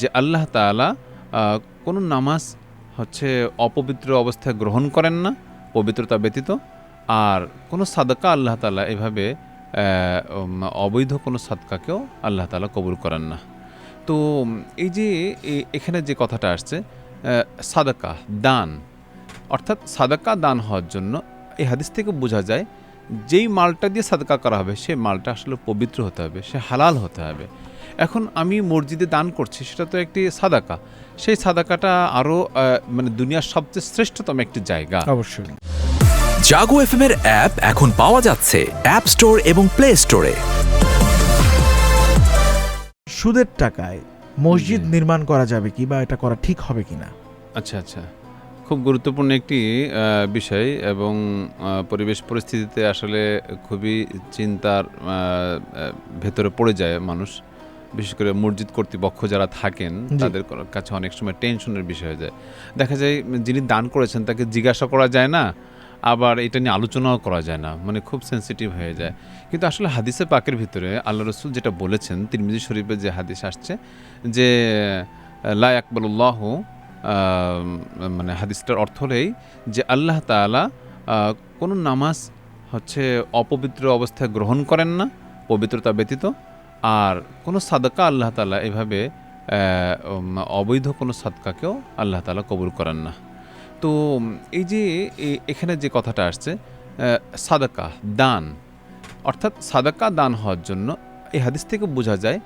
যে আল্লাহ আহ, কোনো নামাজ হচ্ছে অপবিত্র অবস্থায় গ্রহণ করেন না পবিত্রতা ব্যতীত আর কোনো সাদকা আল্লাহ তালা এভাবে অবৈধ কোনো সাদকাকেও আল্লাহ তাআলা কবুল করেন না। তো এই যে এখানে যে কথাটা আসছে সাদাকা দান অর্থাৎ সাদাকা দান হওয়ার জন্য এই হাদিস থেকে বোঝা যায় যেই মালটা দিয়ে সাদকা করা হবে সেই মালটা আসলে পবিত্র হতে হবে সে হালাল হতে হবে। এখন আমি মসজিদে দান করছি সেটা তো একটি সাদাকা। সেই সাদাকাটা আরও মানে দুনিয়ার সবচেয়ে শ্রেষ্ঠতম একটি জায়গা। অবশ্যই। জাগো এফএম এর অ্যাপ এখন পাওয়া যাচ্ছে অ্যাপ স্টোর এবং প্লে স্টোরে। সুদের টাকায় মসজিদ নির্মাণ করা যাবে কি বা এটা করা ঠিক হবে কিনা আচ্ছা আচ্ছা। খুব গুরুত্বপূর্ণ একটি বিষয় এবং পরিবেশ পরিস্থিতিতে আসলে খুবই চিন্তার ভেতরে পড়ে যায় মানুষ। বিশেষ করে মসজিদ কর্তৃপক্ষ যারা থাকেন তাদের কাছে অনেক সময় টেনশনের বিষয় হয়ে যায়। দেখা যায় যিনি দান করেছেন তাকে জিজ্ঞাসা করা যায় না আবার এটা নিয়ে আলোচনাও করা যায় না মানে খুব সেন্সিটিভ হয়ে যায়। কিন্তু আসলে হাদিসে পাকের ভিতরে আল্লাহ রসুল যেটা বলেছেন তিরমিজি শরীফে যে হাদিস আসছে যে লা আকবরুল্লাহ মানে হাদিসটার অর্থ হলেই যে আল্লাহ তাআলা আহ, কোনো নামাজ হচ্ছে অপবিত্র অবস্থায় গ্রহণ করেন না পবিত্রতা ব্যতীত আর কোনো সাদকা আল্লাহ তাআলা এভাবে অবৈধ কোনো সাদকাকেও আল্লাহ তাআলা কবুল করেন না। তো এই যে এখানে যে কথাটা আসছে সাদাকা, দান, অর্থাৎ সাদাকা দান হওয়ার জন্য এই হাদিস থেকে বোঝা যায়,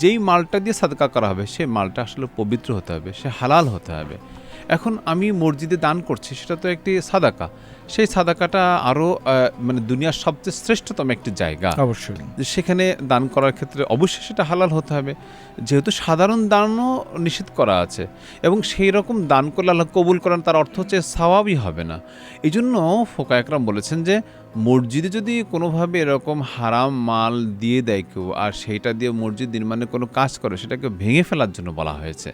যেই মালটা দিয়ে সাদকা করা হবে সেই মালটা আসলে পবিত্র হতে হবে, সে হালাল হতে হবে। এখন আমি মসজিদে দান করছি সেটা তো একটি সাদাকা। সেই সাদাকাটা আরও মানে দুনিয়ার সবচেয়ে শ্রেষ্ঠতম একটি জায়গা। অবশ্যই। সেখানে দান করার ক্ষেত্রে অবশ্যই সেটা হালাল হতে হবে। যেহেতু সাধারণ দানও নিষেধ করা আছে এবং সেই রকম দান করলে আল্লাহ কবুল করেন তার অর্থ হচ্ছে স্বভাবই হবে না। এই জন্য ফোকা একরাম বলেছেন যে মসজিদে যদি কোনোভাবে এরকম হারাম মাল দিয়ে দেয় কেউ, আর সেইটা দিয়ে মসজিদ নির্মাণে কোনো কাজ করে, সেটাকে ভেঙে ফেলার জন্য বলা হয়েছে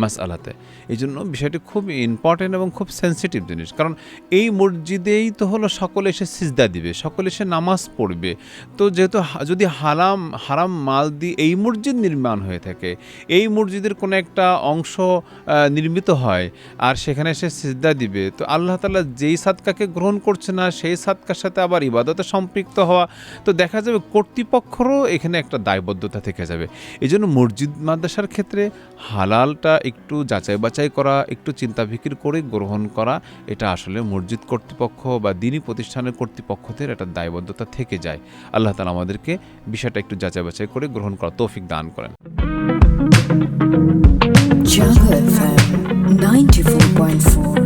মাস আলাতে এই জন্য বিষয়টি খুব ইম্পর্টেন্ট এবং খুব সেন্সিটিভ জিনিস। কারণ এই মসজিদেই তো হলো সকলে এসে সিজদা দিবে, সকলে এসে নামাজ পড়বে। তো যেহেতু যদি হারাম হারাম মাল দিয়ে এই মসজিদ নির্মাণ হয়ে থাকে, এই মসজিদের কোনো একটা অংশ নির্মিত হয়, আর সেখানে এসে সিজদা দিবে, তো আল্লাহ তালা যেই সাদকাকে গ্রহণ করছে না, সেই সাদকার সাথে সাথে আবার ইবাদতে সম্পৃক্ত হওয়া, তো দেখা যাবে কর্তৃপক্ষরও এখানে একটা দায়বদ্ধতা থেকে যাবে। এই জন্য মসজিদ মাদ্রাসার ক্ষেত্রে হালালটা একটু যাচাই বাছাই করা, একটু চিন্তা ফিকির করে গ্রহণ করা, এটা আসলে মসজিদ কর্তৃপক্ষ বা দিনী প্রতিষ্ঠানের কর্তৃপক্ষদের একটা দায়বদ্ধতা থেকে যায়। আল্লাহ তালা আমাদেরকে বিষয়টা একটু যাচাই বাছাই করে গ্রহণ করা তৌফিক দান করেন। Jungle FM 94.4